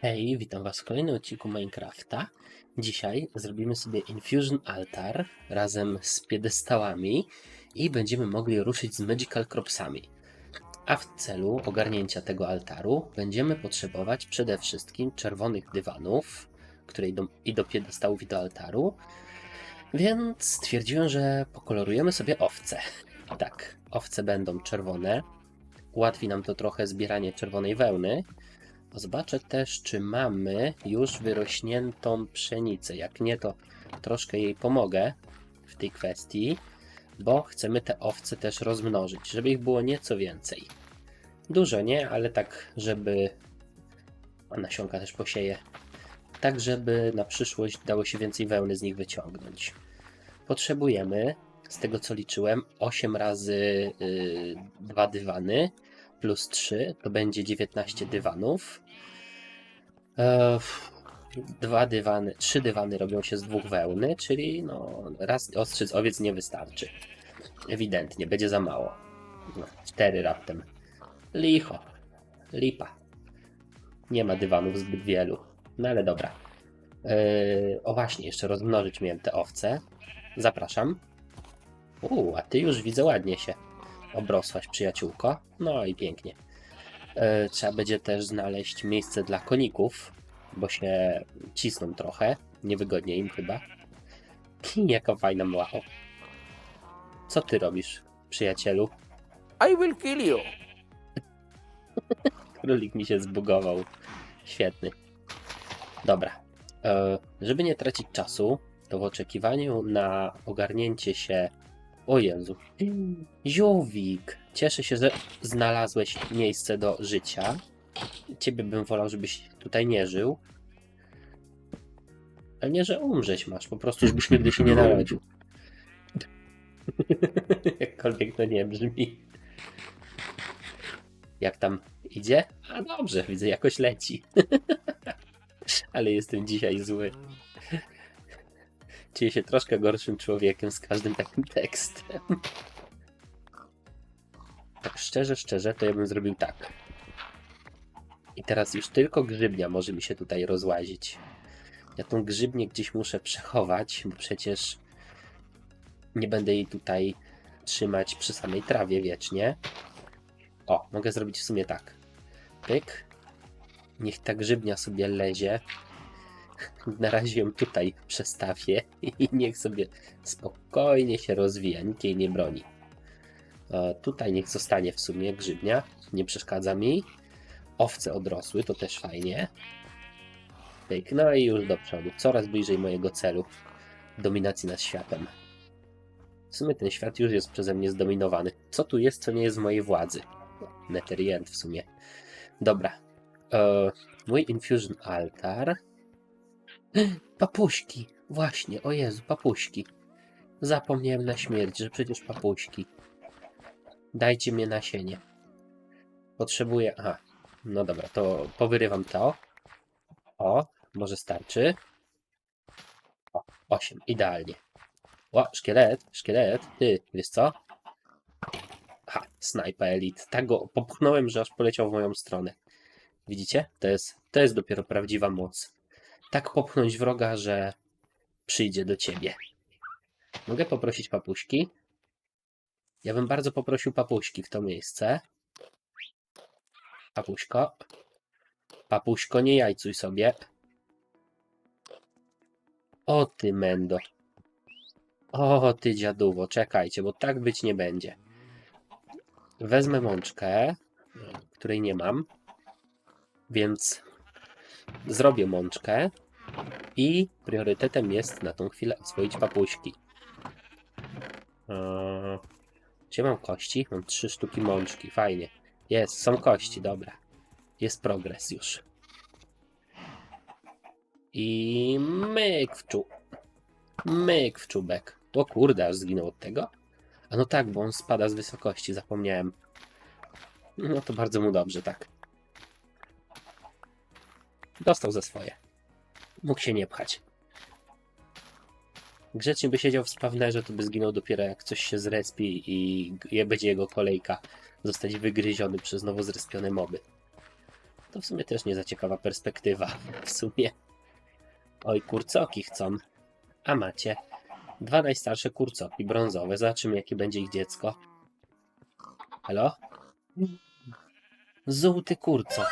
Hej, witam Was w kolejnym odcinku Minecrafta. Dzisiaj zrobimy sobie Infusion Altar razem z piedestałami i będziemy mogli ruszyć z Magical Cropsami. A w celu ogarnięcia tego altaru będziemy potrzebować przede wszystkim czerwonych dywanów, które idą i do piedestałów i do altaru, więc stwierdziłem, że pokolorujemy sobie owce. Tak, owce będą czerwone. Ułatwi nam to trochę zbieranie czerwonej wełny, Zobaczę też, czy mamy już wyrośniętą pszenicę. Jak nie, to troszkę jej pomogę w tej kwestii, bo chcemy te owce też rozmnożyć, żeby ich było nieco więcej. Dużo nie, ale tak, żeby. A nasionka też posieję. Tak, żeby na przyszłość dało się więcej wełny z nich wyciągnąć. Potrzebujemy, z tego co liczyłem, 8 razy 2 dywany plus 3 to będzie 19 dywanów. E, dwa dywany, trzy dywany robią się z dwóch wełny, czyli no, raz ostrzyc owiec nie wystarczy. Ewidentnie, będzie za mało. No, cztery raptem. Licho. Lipa. Nie ma dywanów zbyt wielu. No ale dobra. E, o właśnie, jeszcze rozmnożyć miałem te owce. Zapraszam. Uuu, a ty już widzę ładnie się obrosłaś, przyjaciółko. No i pięknie. E, Trzeba będzie też znaleźć miejsce dla koników, bo się cisną trochę. Niewygodnie im chyba. Jaka fajna mała. O. Co ty robisz, przyjacielu? I will kill you. Królik mi się zbugował. Świetny. Dobra. E, Żeby nie tracić czasu, to w oczekiwaniu na ogarnięcie się. O Jezu. Ziowik. Cieszę się, że znalazłeś miejsce do życia. Ciebie bym wolał, żebyś tutaj nie żył. Ale nie, że umrzeć masz, po prostu, żebyś nigdy się nie narodził. Jakkolwiek to nie brzmi. Jak tam idzie? A dobrze, widzę, jakoś leci. Ale jestem dzisiaj zły. Czuję się troszkę gorszym człowiekiem z każdym takim tekstem. Tak szczerze, szczerze, to ja bym zrobił tak. I teraz już tylko grzybnia może mi się tutaj rozłazić. Ja tą grzybnię gdzieś muszę przechować, bo przecież nie będę jej tutaj trzymać przy samej trawie wiecznie. O, mogę zrobić w sumie tak. Pyk. Niech ta grzybnia sobie lezie. Na razie ją tutaj przestawię i niech sobie spokojnie się rozwija, nikt jej nie broni. E, Tutaj niech zostanie w sumie grzybnia, nie przeszkadza mi. Owce odrosły, to też fajnie. Pyk, no i już do przodu, coraz bliżej mojego celu dominacji nad światem. W sumie ten świat już jest przeze mnie zdominowany. Co tu jest, co nie jest w mojej władzy? Netherient w sumie. Dobra. E, mój Infusion Altar. Papuśki! Właśnie, o Jezu, papuśki. Zapomniałem na śmierć, że przecież papuśki. Dajcie mnie nasienie. Potrzebuję. Aha. No dobra, to powyrywam to. O, może starczy. O, 8, idealnie. O, szkielet, szkielet. Ty, wiesz co? Ha, snajpa elite. Tak go popchnąłem, że aż poleciał w moją stronę. Widzicie? To jest, to jest dopiero prawdziwa moc. Tak popchnąć wroga, że przyjdzie do ciebie. Mogę poprosić papuśki? Ja bym bardzo poprosił papuśki w to miejsce. Papuśko. Papuśko, nie jajcuj sobie. O ty mendo. O ty dziaduwo, czekajcie, bo tak być nie będzie. Wezmę mączkę, której nie mam, więc zrobię mączkę i priorytetem jest na tą chwilę oswoić papuśki. Eee, Gdzie mam kości? Mam trzy sztuki mączki, fajnie. Jest, są kości, dobra. Jest progres już. I myk w. Myk w czubek. O kurde, aż zginął od tego. A no tak, bo on spada z wysokości, zapomniałem. No to bardzo mu dobrze, tak. Dostał za swoje. Mógł się nie pchać. Grzecznie by siedział w spawnerze, to by zginął dopiero jak coś się zrespi i będzie jego kolejka zostać wygryziony przez nowo zrespione moby. To w sumie też nie za ciekawa perspektywa. W sumie. Oj, kurcoki chcą. A macie. Dwa najstarsze kurcoki brązowe. Zobaczymy, jakie będzie ich dziecko. Halo? Żółty kurcok.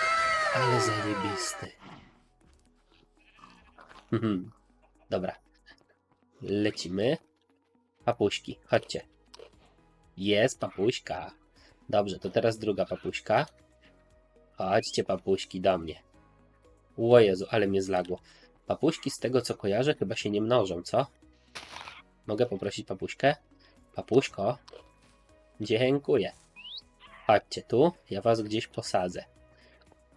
Ale zajebisty. Mhm. Dobra. Lecimy. Papuśki, chodźcie. Jest papuśka. Dobrze, to teraz druga papuśka. Chodźcie, papuśki, do mnie. O Jezu, ale mnie zlagło. Papuśki, z tego co kojarzę, chyba się nie mnożą, co? Mogę poprosić papuśkę? Papuśko? Dziękuję. Chodźcie tu, ja was gdzieś posadzę.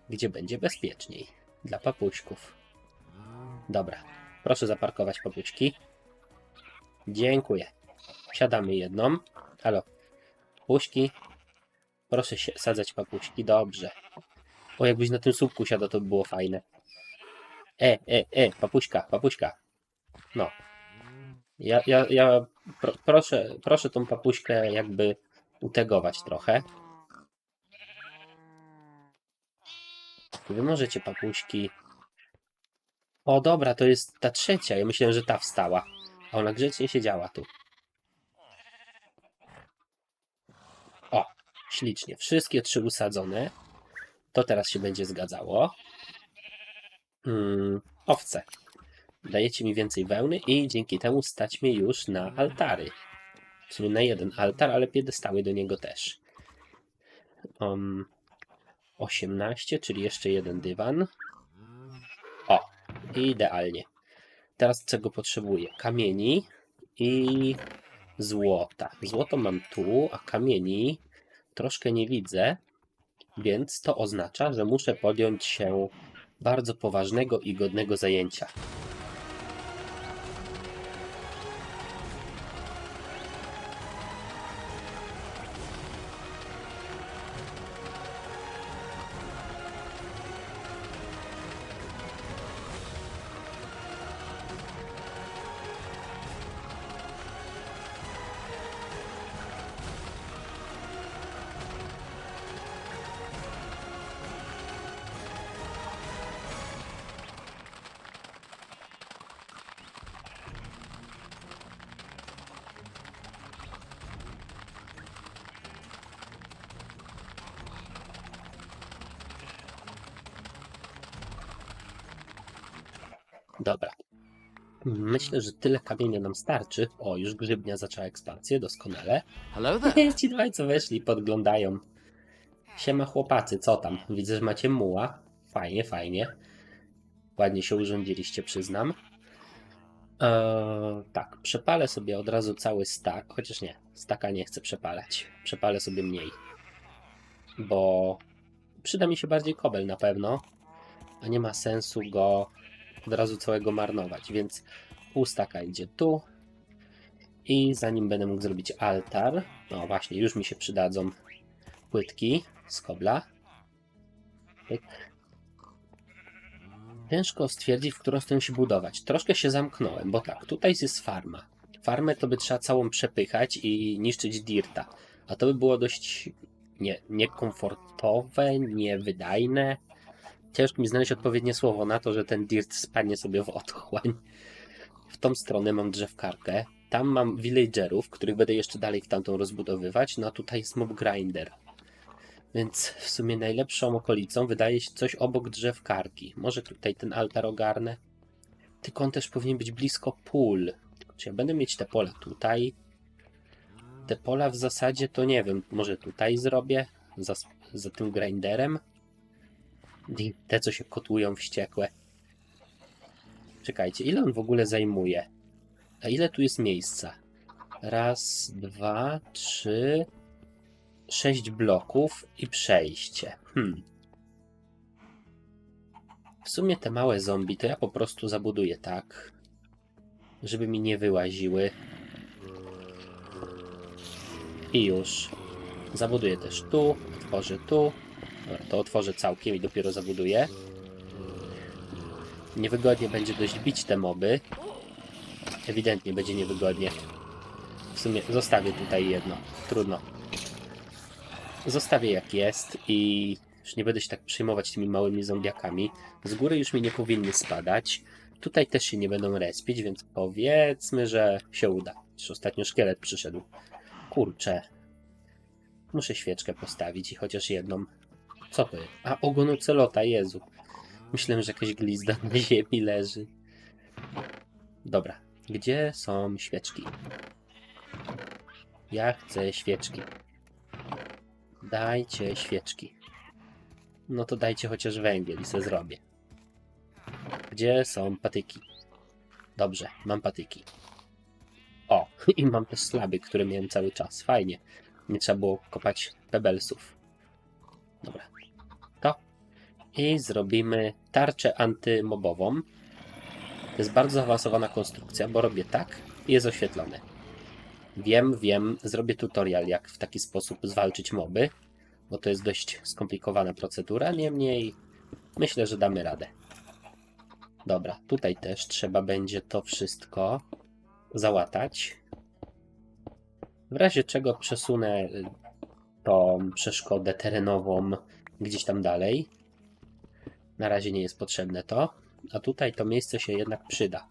Gdzie będzie bezpieczniej. Dla papuśków. Dobra, proszę zaparkować papuśki. Dziękuję. Siadamy jedną. Halo. Papuśki. Proszę się sadzać papuśki. Dobrze. O, jakbyś na tym słupku siadał, to by było fajne. E, e, e, papuśka, papuśka. No. Ja, ja, ja pro, proszę, proszę tą papuśkę jakby utegować trochę. Wy możecie papuśki. O, dobra, to jest ta trzecia. Ja myślałem, że ta wstała. A ona grzecznie siedziała tu. O, ślicznie. Wszystkie trzy usadzone. To teraz się będzie zgadzało. Mm, owce. Dajecie mi więcej wełny i dzięki temu stać mnie już na altary. Sumie na jeden altar, ale piedestały do niego też. Um, 18, czyli jeszcze jeden dywan. O, idealnie. Teraz czego potrzebuję? Kamieni i złota. Złoto mam tu, a kamieni troszkę nie widzę, więc to oznacza, że muszę podjąć się bardzo poważnego i godnego zajęcia. Dobra. Myślę, że tyle kamienia nam starczy. O, już grzybnia zaczęła ekspansję, doskonale. Hello there. Ci dwaj, co weszli, podglądają. Siema chłopacy, co tam? Widzę, że macie muła. Fajnie, fajnie. Ładnie się urządziliście, przyznam. Eee, tak, przepalę sobie od razu cały stak, chociaż nie, staka nie chcę przepalać. Przepalę sobie mniej. Bo przyda mi się bardziej kobel na pewno, a nie ma sensu go od razu całego marnować, więc pół staka idzie tu, i zanim będę mógł zrobić altar, no właśnie, już mi się przydadzą płytki z kobla. Ciężko stwierdzić, w którą stronę się budować. Troszkę się zamknąłem, bo tak, tutaj jest farma. Farmę to by trzeba całą przepychać i niszczyć dirta. A to by było dość nie, niekomfortowe, niewydajne. Ciężko mi znaleźć odpowiednie słowo na to, że ten dirt spadnie sobie w otchłań. W tą stronę mam drzewkarkę. Tam mam villagerów, których będę jeszcze dalej w tamtą rozbudowywać. No a tutaj jest mob grinder. Więc w sumie najlepszą okolicą wydaje się coś obok drzewkarki. Może tutaj ten altar ogarnę. Tylko on też powinien być blisko pól. Czy ja będę mieć te pola tutaj? Te pola w zasadzie to nie wiem. Może tutaj zrobię? Za, za tym grinderem? Te, co się kotłują wściekłe. Czekajcie, ile on w ogóle zajmuje? A ile tu jest miejsca? Raz, dwa, trzy, sześć bloków i przejście. Hmm. W sumie te małe zombie to ja po prostu zabuduję tak, żeby mi nie wyłaziły. I już. Zabuduję też tu, otworzę tu. Dobra, to otworzę całkiem i dopiero zabuduję. Niewygodnie będzie dość bić te moby, Ewidentnie będzie niewygodnie. W sumie zostawię tutaj jedno. Trudno. Zostawię jak jest i Już nie będę się tak przejmować tymi małymi zombiakami. Z góry już mi nie powinny spadać. Tutaj też się nie będą respić, więc powiedzmy, że się uda. Już ostatnio szkielet przyszedł. Kurczę. Muszę świeczkę postawić i chociaż jedną. Co to jest? A, ogon ocelota, Jezu. Myślałem, że jakaś glizda na ziemi leży. Dobra. Gdzie są świeczki? Ja chcę świeczki. Dajcie świeczki. No to dajcie chociaż węgiel i se zrobię. Gdzie są patyki? Dobrze, mam patyki. O, i mam też slaby, które miałem cały czas. Fajnie. Nie trzeba było kopać pebelsów. Dobra. I zrobimy tarczę antymobową. To jest bardzo zaawansowana konstrukcja, bo robię tak i jest oświetlone. Wiem, wiem, zrobię tutorial, jak w taki sposób zwalczyć moby, bo to jest dość skomplikowana procedura, niemniej myślę, że damy radę. Dobra, tutaj też trzeba będzie to wszystko załatać. W razie czego przesunę y, tą przeszkodę terenową gdzieś tam dalej. Na razie nie jest potrzebne to, a tutaj to miejsce się jednak przyda.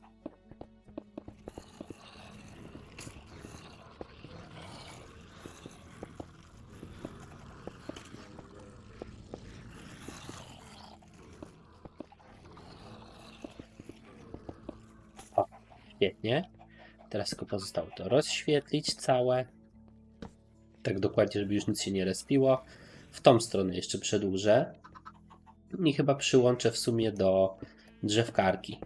Świetnie. Teraz tylko pozostało to rozświetlić całe. Tak dokładnie, żeby już nic się nie respiło. W tą stronę jeszcze przedłużę. I chyba przyłączę w sumie do drzewkarki.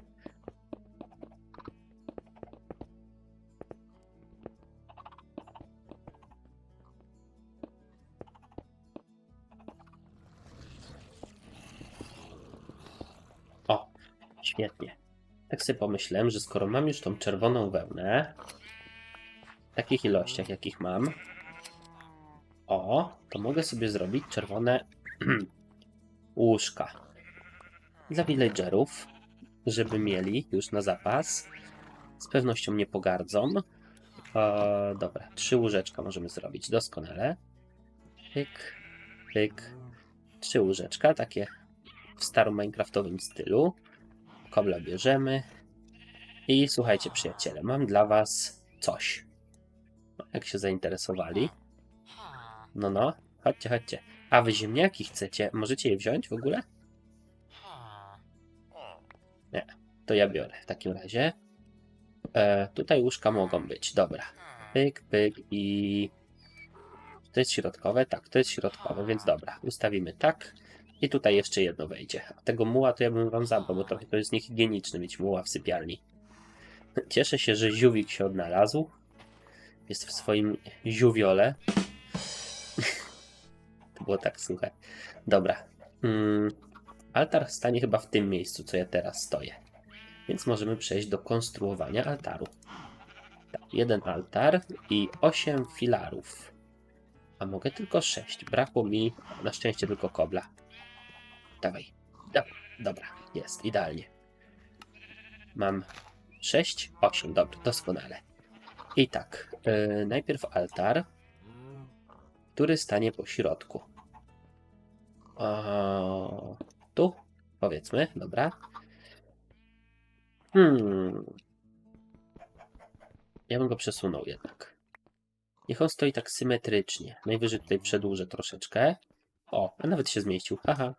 O, świetnie. Tak sobie pomyślałem, że skoro mam już tą czerwoną wełnę, w takich ilościach, jakich mam, o, to mogę sobie zrobić czerwone łóżka dla villagerów, żeby mieli już na zapas. Z pewnością nie pogardzą. E, dobra, trzy łóżeczka możemy zrobić doskonale. Pyk, pyk. Trzy łóżeczka, takie w starym minecraftowym stylu. Kobla bierzemy. I słuchajcie, przyjaciele, mam dla was coś. Jak się zainteresowali. No, no, chodźcie, chodźcie. A wy ziemniaki chcecie? Możecie je wziąć w ogóle? Nie, to ja biorę w takim razie. E, tutaj łóżka mogą być, dobra. Pyk, pyk i... To jest środkowe? Tak, to jest środkowe, więc dobra. Ustawimy tak. I tutaj jeszcze jedno wejdzie. A tego muła to ja bym wam zabrał, bo trochę to jest niehigieniczne mieć muła w sypialni. Cieszę się, że ziółwik się odnalazł. Jest w swoim ziówiole. To było tak suche. Dobra. Mm, altar stanie chyba w tym miejscu, co ja teraz stoję. Więc możemy przejść do konstruowania altaru. Tak, jeden altar i osiem filarów. A mogę tylko sześć. Brakło mi na szczęście tylko kobla. Dawaj. Da, dobra, jest, idealnie. Mam 6, 8, dobra, doskonale. I tak, yy, najpierw altar, który stanie po środku. O, tu, powiedzmy, dobra. Hmm. Ja bym go przesunął jednak. Niech on stoi tak symetrycznie. Najwyżej tutaj przedłużę troszeczkę. O, a nawet się zmieścił. Haha.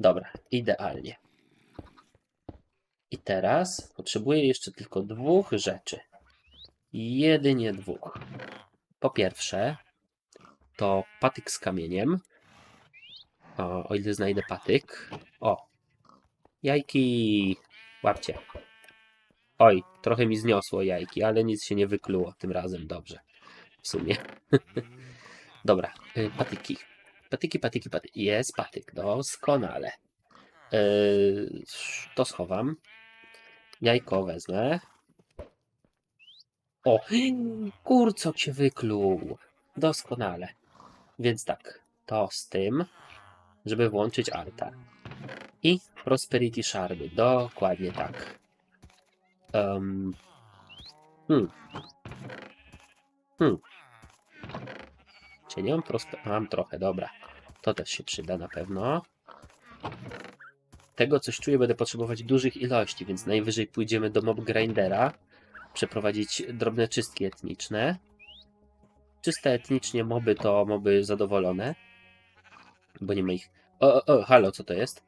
Dobra, idealnie. I teraz potrzebuję jeszcze tylko dwóch rzeczy. Jedynie dwóch. Po pierwsze, to patyk z kamieniem. O, o ile znajdę patyk. O, jajki. Łapcie. Oj, trochę mi zniosło jajki, ale nic się nie wykluło tym razem. Dobrze. W sumie. Dobra, y, patyki. Patyki, patyki, patyki. Jest patyk, doskonale. Yy, to schowam. Jajko wezmę. O, kurcok się wykluł. Doskonale. Więc tak, to z tym, żeby włączyć altar. I Prosperity Shardy. Dokładnie tak. Um, hmm. Hmm. Czy nie mam prosper... Mam trochę, dobra. To też się przyda na pewno. Tego coś czuję, będę potrzebować dużych ilości, więc najwyżej pójdziemy do mob grindera, przeprowadzić drobne czystki etniczne. Czyste etnicznie moby to moby zadowolone, bo nie ma ich. O, o, o, halo, co to jest?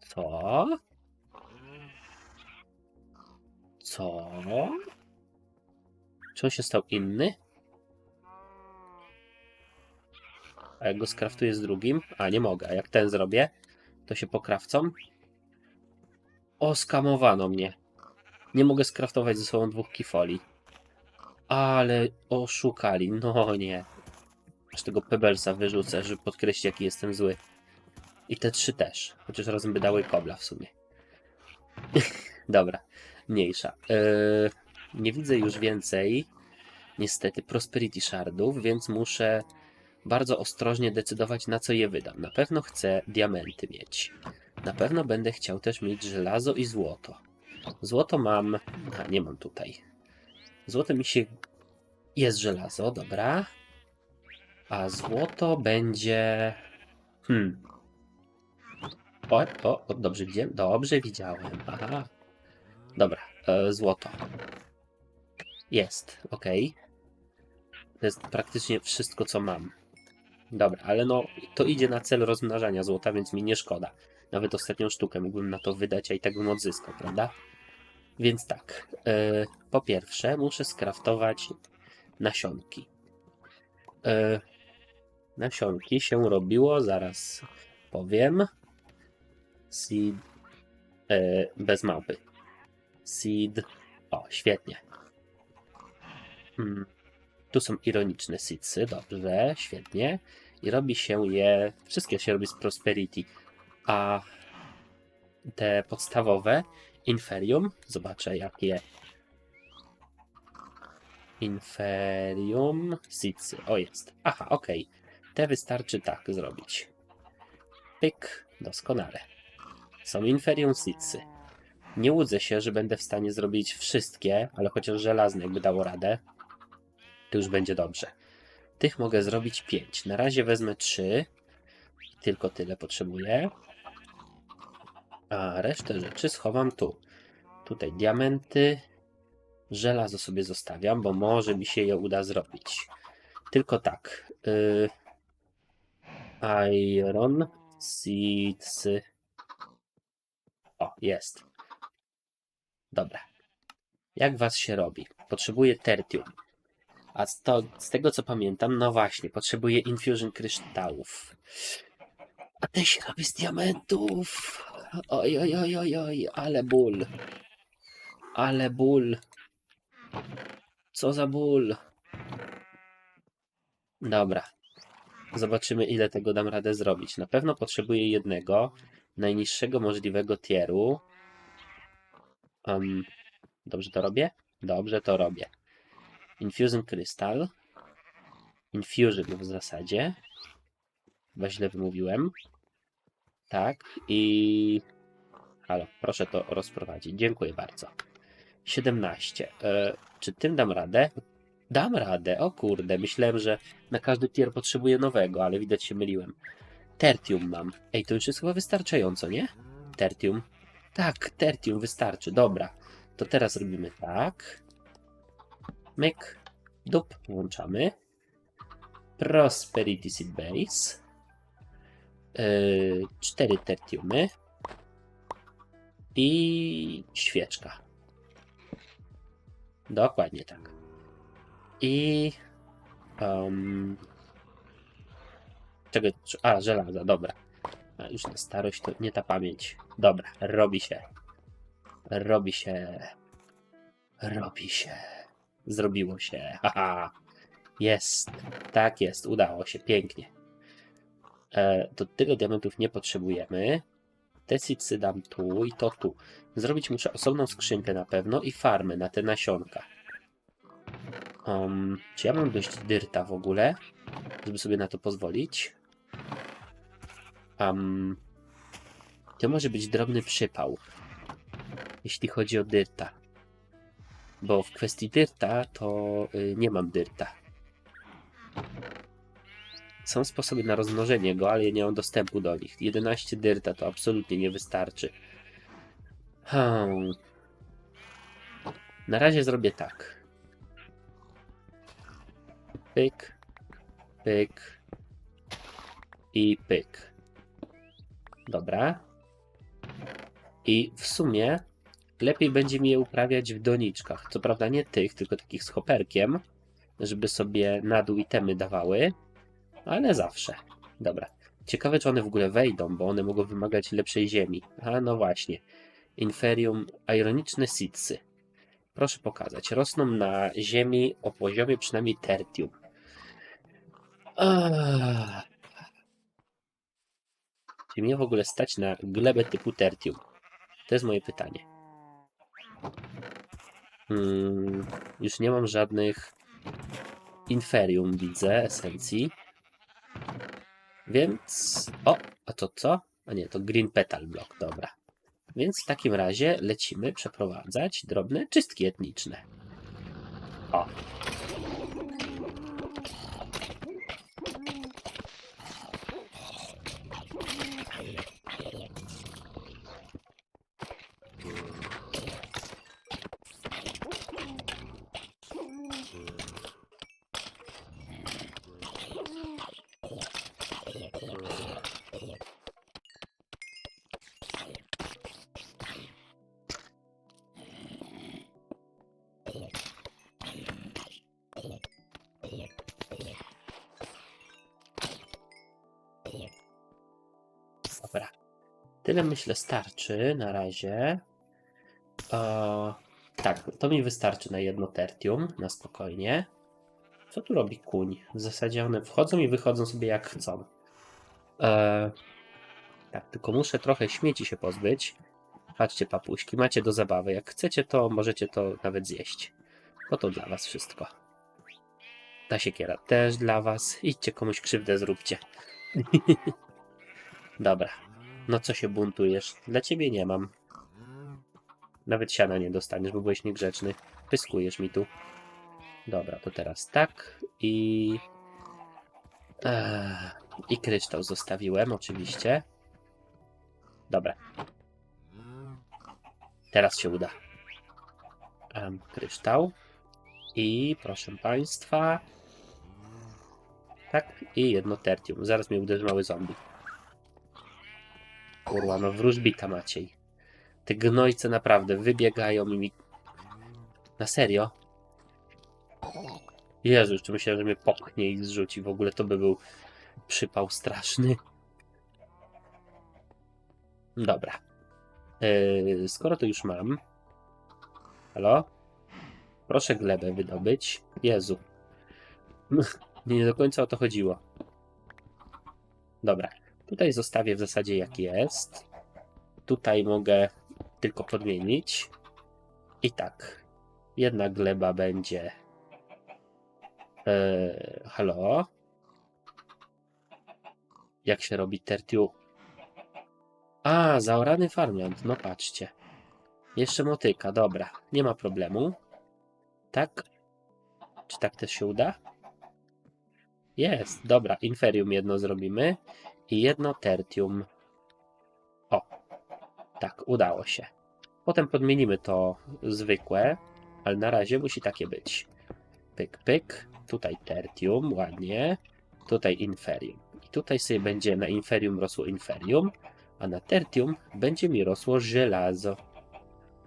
Co? Co? Czy on się stał inny? A jak go skraftuję z drugim? A, nie mogę. A jak ten zrobię, to się pokrawcą. O, skamowano mnie. Nie mogę skraftować ze sobą dwóch kifoli. Ale oszukali. No nie. Aż tego Pebblesa wyrzucę, żeby podkreślić, jaki jestem zły. I te trzy też. Chociaż razem by dały kobla w sumie. Dobra, mniejsza. Yy, nie widzę już więcej, niestety, Prosperity Shardów, więc muszę bardzo ostrożnie decydować, na co je wydam. Na pewno chcę diamenty mieć. Na pewno będę chciał też mieć żelazo i złoto. Złoto mam. A, nie mam tutaj. Złoto mi się. Jest żelazo, dobra. A złoto będzie. Hmm. O, o, o dobrze widziałem. Dobrze widziałem. Aha. Dobra, e, złoto. Jest, ok. To jest praktycznie wszystko, co mam. Dobra, ale no, to idzie na cel rozmnażania złota, więc mi nie szkoda. Nawet ostatnią sztukę mógłbym na to wydać, a i tak bym odzyskał, prawda? Więc tak, e, po pierwsze muszę skraftować nasionki. E, nasionki się robiło, zaraz powiem. Seed. E, bez małpy. Seed. O, świetnie. Hmm. Tu są ironiczne seedsy, dobrze, świetnie. I robi się je. Wszystkie się robi z Prosperity. A te podstawowe Inferium. Zobaczę jakie. Inferium. Seedsy. O, jest. Aha, okej. Te wystarczy tak zrobić. Pyk. Doskonale. Są Inferium Seedsy. Nie łudzę się, że będę w stanie zrobić wszystkie, ale chociaż żelazne jakby dało radę, to już będzie dobrze. Tych mogę zrobić 5. Na razie wezmę 3. Tylko tyle potrzebuję. A resztę rzeczy schowam tu. Tutaj diamenty. Żelazo sobie zostawiam, bo może mi się je uda zrobić. Tylko tak. y, Iron Seeds. O, jest. Dobra. Jak was się robi? Potrzebuję tertium. A to, z tego co pamiętam, no właśnie, potrzebuję infusion kryształów. A ten się robi z diamentów. Oj, oj, oj, oj, oj, ale ból. Ale ból. Co za ból. Dobra. Zobaczymy, ile tego dam radę zrobić. Na pewno potrzebuję jednego, najniższego możliwego tieru. Um, dobrze to robię? Dobrze to robię. Infusion Crystal. Infusion w zasadzie. Chyba źle wymówiłem. Tak. I... Halo, proszę to rozprowadzić. Dziękuję bardzo. 17. E, czy tym dam radę? Dam radę. O kurde, myślałem, że na każdy tier potrzebuję nowego, ale widać się myliłem. Tertium mam. Ej, to już jest chyba wystarczająco, nie? Tertium. Tak, tertium wystarczy. Dobra. To teraz robimy tak. Myk. Dup. Włączamy. Prosperity Seed Base. Yy, tertiumy. I świeczka. Dokładnie tak. I. Um, czego? A, żelaza, dobra. A już na starość to nie ta pamięć. Dobra, robi się. Robi się. Robi się. Zrobiło się. Haha. Jest. Tak jest. Udało się. Pięknie. E, do tego diamentów nie potrzebujemy. Te seedsy dam tu i to tu. Zrobić muszę osobną skrzynkę na pewno i farmę na te nasionka. Um, czy ja mam dość dyrta w ogóle, żeby sobie na to pozwolić? Um, to może być drobny przypał, jeśli chodzi o dyrta. Bo w kwestii dyrta to y, nie mam dyrta. Są sposoby na rozmnożenie go, ale ja nie mam dostępu do nich. 11 dyrta to absolutnie nie wystarczy. Hmm. Na razie zrobię tak. Pyk, pyk i pyk. Dobra. I w sumie lepiej będzie mi je uprawiać w doniczkach. Co prawda nie tych, tylko takich z hoperkiem, żeby sobie na dół itemy dawały, ale zawsze. Dobra. Ciekawe, czy one w ogóle wejdą, bo one mogą wymagać lepszej ziemi. A no właśnie. Inferium, ironiczne seedsy. Proszę pokazać. Rosną na ziemi o poziomie przynajmniej tertium. Ah. Czy mnie w ogóle stać na glebę typu tertium? To jest moje pytanie. Hmm, już nie mam żadnych inferium, widzę, esencji. Więc. O, a to co? A nie, to Green Petal Block, dobra. Więc w takim razie lecimy przeprowadzać drobne czystki etniczne. O. Tyle myślę starczy na razie. O, tak, to mi wystarczy na jedno tertium, na spokojnie. Co tu robi kuń? W zasadzie one wchodzą i wychodzą sobie jak chcą. E, tak, tylko muszę trochę śmieci się pozbyć. Patrzcie, papuśki, macie do zabawy. Jak chcecie, to możecie to nawet zjeść. Bo to dla was wszystko. Ta siekiera też dla was. Idźcie komuś krzywdę zróbcie. Dobra. No co się buntujesz? Dla ciebie nie mam. Nawet siana nie dostaniesz, bo byłeś niegrzeczny. Pyskujesz mi tu. Dobra, to teraz tak i... Eee, I kryształ zostawiłem, oczywiście. Dobra. Teraz się uda. Em, kryształ. I proszę Państwa... Tak, i jedno tertium. Zaraz mnie uderzy mały zombie. Kurwa, no wróżbita Maciej. Te gnojce naprawdę wybiegają i mi... Na serio? Jezu, jeszcze myślałem, że mnie popchnie i zrzuci. W ogóle to by był przypał straszny. Dobra. Yy, skoro to już mam... Halo? Proszę glebę wydobyć. Jezu. Nie do końca o to chodziło. Dobra. Tutaj zostawię w zasadzie jak jest. Tutaj mogę tylko podmienić. I tak. Jedna gleba będzie. Eee, halo? Jak się robi tertiu? A, zaorany farmland. No patrzcie. Jeszcze motyka, dobra. Nie ma problemu. Tak? Czy tak też się uda? Jest, dobra. Inferium jedno zrobimy i jedno tertium. O, tak, udało się. Potem podmienimy to zwykłe, ale na razie musi takie być. Pyk, pyk. Tutaj tertium, ładnie. Tutaj inferium. I tutaj sobie będzie na inferium rosło inferium, a na tertium będzie mi rosło żelazo.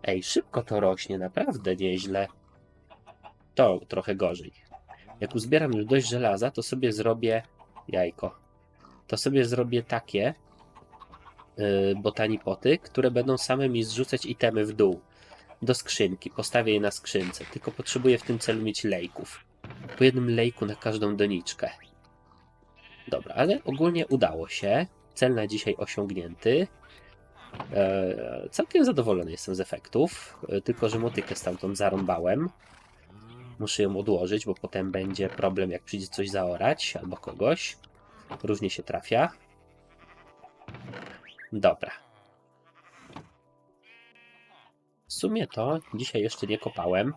Ej, szybko to rośnie, naprawdę nieźle. To trochę gorzej. Jak uzbieram już dość żelaza, to sobie zrobię jajko to sobie zrobię takie yy, botanipoty, które będą same mi zrzucać itemy w dół do skrzynki. Postawię je na skrzynce, tylko potrzebuję w tym celu mieć lejków. Po jednym lejku na każdą doniczkę. Dobra, ale ogólnie udało się. Cel na dzisiaj osiągnięty. E, całkiem zadowolony jestem z efektów, e, tylko że motykę stamtąd zarąbałem. Muszę ją odłożyć, bo potem będzie problem, jak przyjdzie coś zaorać albo kogoś. Różnie się trafia. Dobra. W sumie to dzisiaj jeszcze nie kopałem,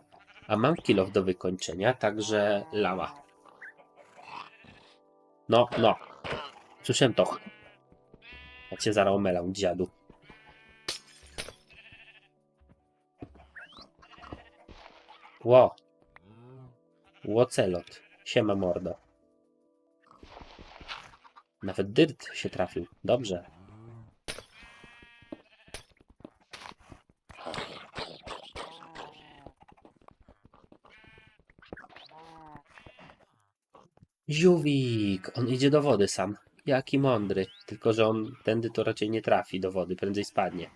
a mam kilof do wykończenia, także lała. No, no. Słyszałem to. Jak się zaraz dziadu. Ło. Łocelot. Siema mordo. Nawet dyrt się trafił. Dobrze. Ziówik! On idzie do wody sam. Jaki mądry. Tylko, że on tędy to raczej nie trafi do wody. Prędzej spadnie.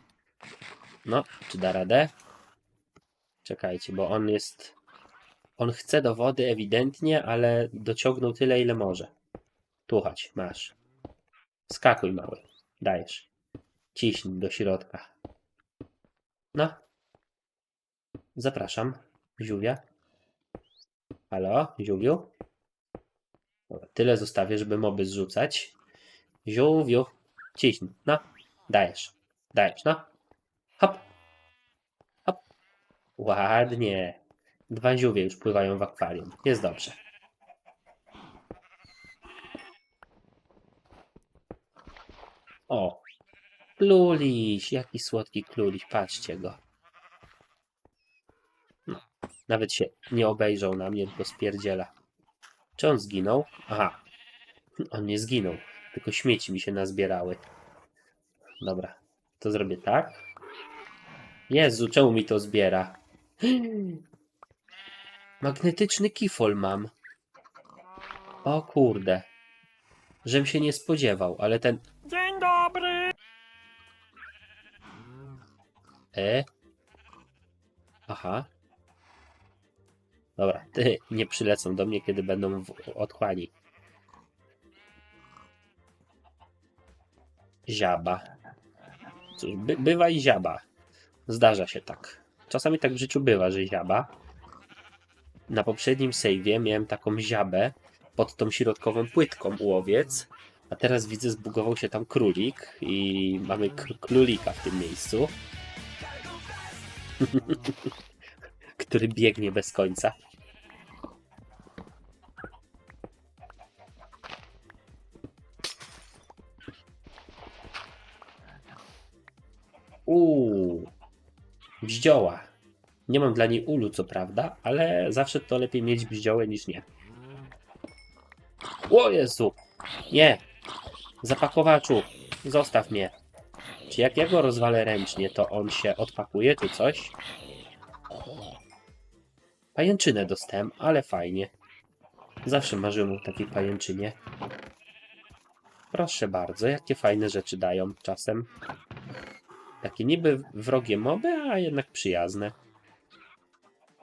No, czy da radę? Czekajcie, bo on jest... On chce do wody ewidentnie, ale dociągnął tyle, ile może. Tu chodź, masz. Skakuj, mały. Dajesz. Ciśnij do środka. No. Zapraszam. Ziówia. Halo? Dobra, tyle zostawię, żeby moby zrzucać. Ziówiu. Ciśnij. No. Dajesz. Dajesz, no. Hop. Hop. Ładnie. Dwa ziówie już pływają w akwarium. Jest dobrze. O. Kluliś. Jaki słodki kluliś. Patrzcie go. No. Nawet się nie obejrzał na mnie, tylko spierdziela. Czy on zginął? Aha. On nie zginął. Tylko śmieci mi się nazbierały. Dobra. To zrobię tak. Jezu, czemu mi to zbiera? Magnetyczny kifol mam. O kurde. Żem się nie spodziewał, ale ten... Dzień dobry! E? Aha. Dobra, ty nie przylecą do mnie, kiedy będą w otchłani. Ziaba. Cóż, by, bywa i ziaba. Zdarza się tak. Czasami tak w życiu bywa, że ziaba. Na poprzednim save'ie miałem taką ziabę pod tą środkową płytką łowiec, a teraz widzę zbugował się tam królik i mamy królika w tym miejscu. który biegnie bez końca. Uuu, bździoła. Nie mam dla niej ulu, co prawda, ale zawsze to lepiej mieć bździołę niż nie. O Jezu! Nie! Zapakowaczu! Zostaw mnie! Czy jak ja go rozwalę ręcznie, to on się odpakuje, czy coś? Pajęczynę dostałem, ale fajnie. Zawsze marzyłem o takiej pajęczynie. Proszę bardzo, jakie fajne rzeczy dają czasem. Takie niby wrogie moby, a jednak przyjazne.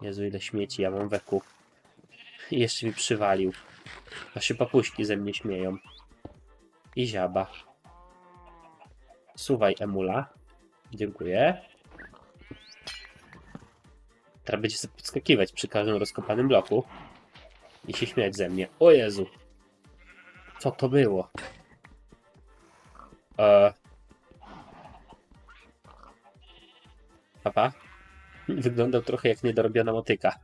Jezu, ile śmieci ja mam weku. Jeszcze mi przywalił. A się papuśki ze mnie śmieją. I ziaba. Suwaj emula. Dziękuję. Teraz będzie sobie podskakiwać przy każdym rozkopanym bloku i się śmiać ze mnie. O Jezu! Co to było? Eee... Papa? Wyglądał trochę jak niedorobiona motyka.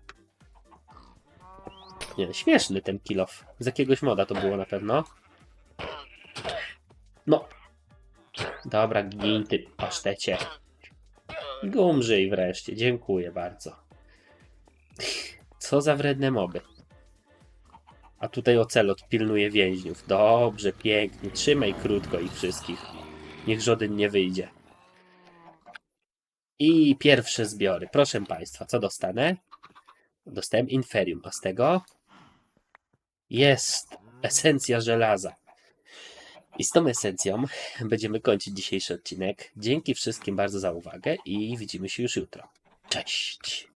Nie, śmieszny ten kilof. Z jakiegoś moda to było na pewno. No. Dobra, gin ty pasztecie. Gumrzyj wreszcie, dziękuję bardzo. Co za wredne moby. A tutaj ocelot pilnuje więźniów. Dobrze, pięknie. Trzymaj krótko ich wszystkich. Niech żaden nie wyjdzie. I pierwsze zbiory. Proszę Państwa, co dostanę? Dostałem inferium, a z tego jest esencja żelaza. I z tą esencją będziemy kończyć dzisiejszy odcinek. Dzięki wszystkim bardzo za uwagę i widzimy się już jutro. Cześć!